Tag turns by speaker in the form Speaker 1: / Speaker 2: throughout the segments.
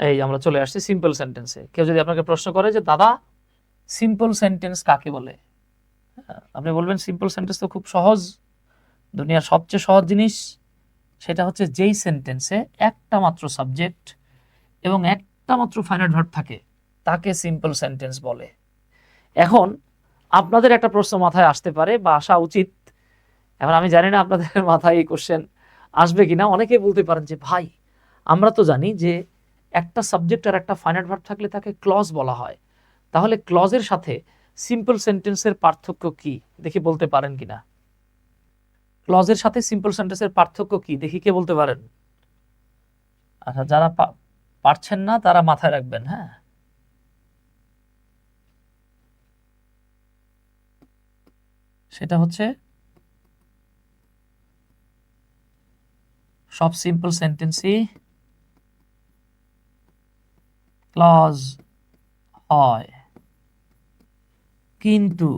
Speaker 1: এই আমরা চলে আসছি সিম্পল সেন্টেন্সে কেউ যদি আপনাকে প্রশ্ন করে যে দাদা সিম্পল সেন্টেন্স কাকে বলে? হ্যাঁ, আপনি বলবেন সিম্পল সেন্টেন্স তো খুব সহজ। দুনিয়ার সবচেয়ে সহজ জিনিস সেটা হচ্ছে যেই সেন্টেন্সে একটা মাত্র সাবজেক্ট এবং একটা মাত্র ফাইনাল ভার্ব থাকে তাকে সিম্পল সেন্টেন্স বলে। এখন আপনাদের একটা প্রশ্ন মাথায় আসতে পারে বা আসা উচিত। এখন আমি জানি না আপনাদের মাথায় এই কোশ্চেন আসবে কিনা। অনেকে বলতে পারেন যে ভাই আমরা তো জানি যে একটা সাবজেক্ট আর একটা ফাইনাল ভার্ব থাকলে তাকে ক্লজ বলা হয়। তাহলে ক্লজের সাথে সিম্পল সেন্টেন্সের পার্থক্য কি? দেখি বলতে পারেন কিনা। ক্লজের সাথে সিম্পল সেন্টেন্সের পার্থক্য কি? দেখি কে বলতে পারেন। আচ্ছা যারা পারছেন না, তারা মাথায় রাখবেন হ্যাঁ। সেটা হচ্ছে সব সিম্পল সেন্টেন্সই ক্লজ হয়। কিন্তু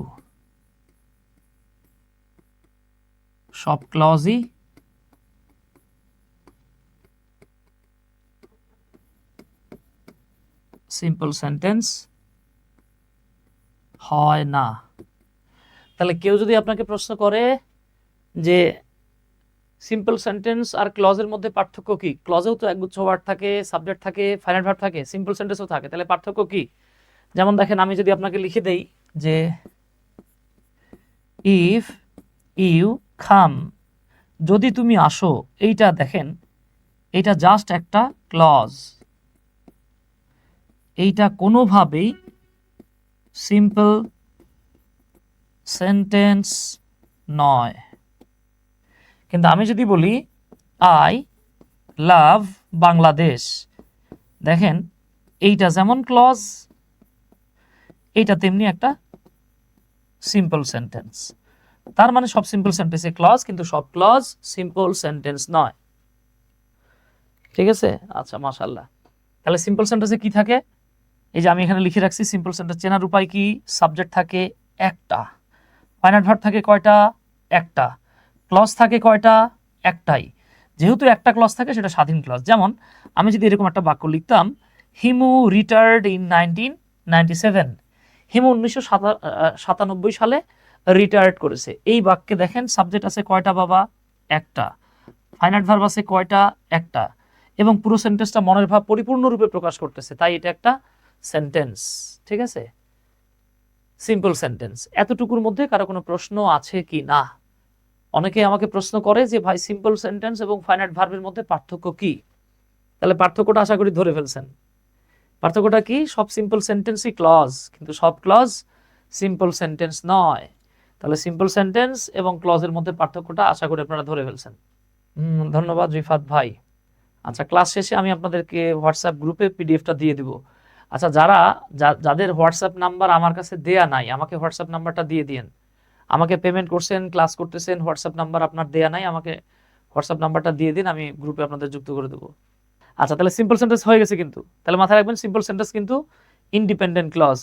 Speaker 1: সব ক্লজই সিম্পল সেন্টেন্স হয় না। তাহলে কেউ যদি আপনাকে প্রশ্ন করে যে সিম্পল সেন্টেন্স আর ক্লজের মধ্যে পার্থক্য কি? ক্লজেও তো একগুচ্ছ ওয়ার্ড থাকে সাবজেক্ট থাকে ফাইনাল ভার্ব থাকে সিম্পল সেন্টেন্সও থাকে। তাহলে পার্থক্য কি? যেমন দেখেন, আমি যদি আপনাকে লিখে দেই যে ইফ ইউ খাম যদি তুমি আসো, এইটা দেখেন এটা জাস্ট একটা ক্লজ এইটা কোনোভাবেই সিম্পল সেন্টেন্স নয়। কিন্তু আমি যদি বলি আই লাভ বাংলাদেশ দেখেন, এইটা যেমন ক্লজ এইটা তেমনি একটা সিম্পল সেন্টেন্স তার মানে সব সিম্পল সেন্টেন্সে ক্লজ কিন্তু সব ক্লজ সিম্পল সেন্টেন্স নয়। ঠিক আছে? আচ্ছা মাশাল্লাহ তাহলে সিম্পল সেন্টেন্সে কি থাকে? এই যে আমি এখানে লিখে রাখছি সিম্পল সেন্টেন্স চেনার উপায় কি? সাবজেক্ট থাকে একটা। ফাইনাল ভার্ব থাকে কয়টা? একটা। ক্লজ থাকে কয়টা? একটাই। যেহেতু একটা ক্লজ থাকে, সেটা স্বাধীন ক্লজ যেমন, আমি যদি এরকম একটা বাক্য লিখতাম, Himu retired in nineteen ninety seven Himu উনিশশো সাতানব্বই সালে রিটায়ার্ড করেছে। এই বাক্যে দেখেন সাবজেক্ট আছে কয়টা বাবা? একটা। ফাইনাল ভার্ব আছে কয়টা? একটা। এবং পুরো সেন্টেন্সটা মনের ভাব পরিপূর্ণরূপে প্রকাশ করতেছে। তাই এটা একটা সেন্টেন্স ঠিক আছে? সিম্পল সেন্টেন্স এতটুকুর মধ্যে কারও কোনো প্রশ্ন আছে কি না? অনেকে আমাকে প্রশ্ন করে যে, ভাই সিম্পল সেন্টেন্স এবং ফাইনাইট ভার্বের মধ্যে পার্থক্য কি? তাহলে পার্থক্যটা আশা করি ধরে ফেলছেন। পার্থক্যটা কি? সব সিম্পল সেন্টেন্সই ক্লজ কিন্তু সব ক্লজ সিম্পল সেন্টেন্স নয়। তাহলে সিম্পল সেন্টেন্স এবং ক্লজের মধ্যে পার্থক্যটা আশা করি আপনারা ধরে ফেলছেন। ধন্যবাদ রিফাত ভাই। আচ্ছা ক্লাস শেষে আমি আপনাদেরকে হোয়াটসঅ্যাপ গ্রুপে পিডিএফটা দিয়ে দিব। আচ্ছা যারা যাদের হোয়াটসঅ্যাপ নাম্বার আমার কাছে দেয়া নাই, আমাকে হোয়াটসঅ্যাপ নাম্বারটা দিয়ে দিন আমাকে পেমেন্ট করছেন ক্লাস করতেছেন হোয়াটসঅ্যাপ নাম্বার আপনার দেয়া নাই, আমাকে হোয়াটসঅ্যাপ নাম্বারটা দিয়ে দিন, আমি গ্রুপে আপনাদের যুক্ত করে দেবো। আচ্ছা তাহলে সিম্পল সেন্টেন্স হয়ে গেছে কিন্তু। তাহলে মাথায় রাখবেন সিম্পল সেন্টেন্স কিন্তু ইন্ডিপেন্ডেন্ট ক্লজ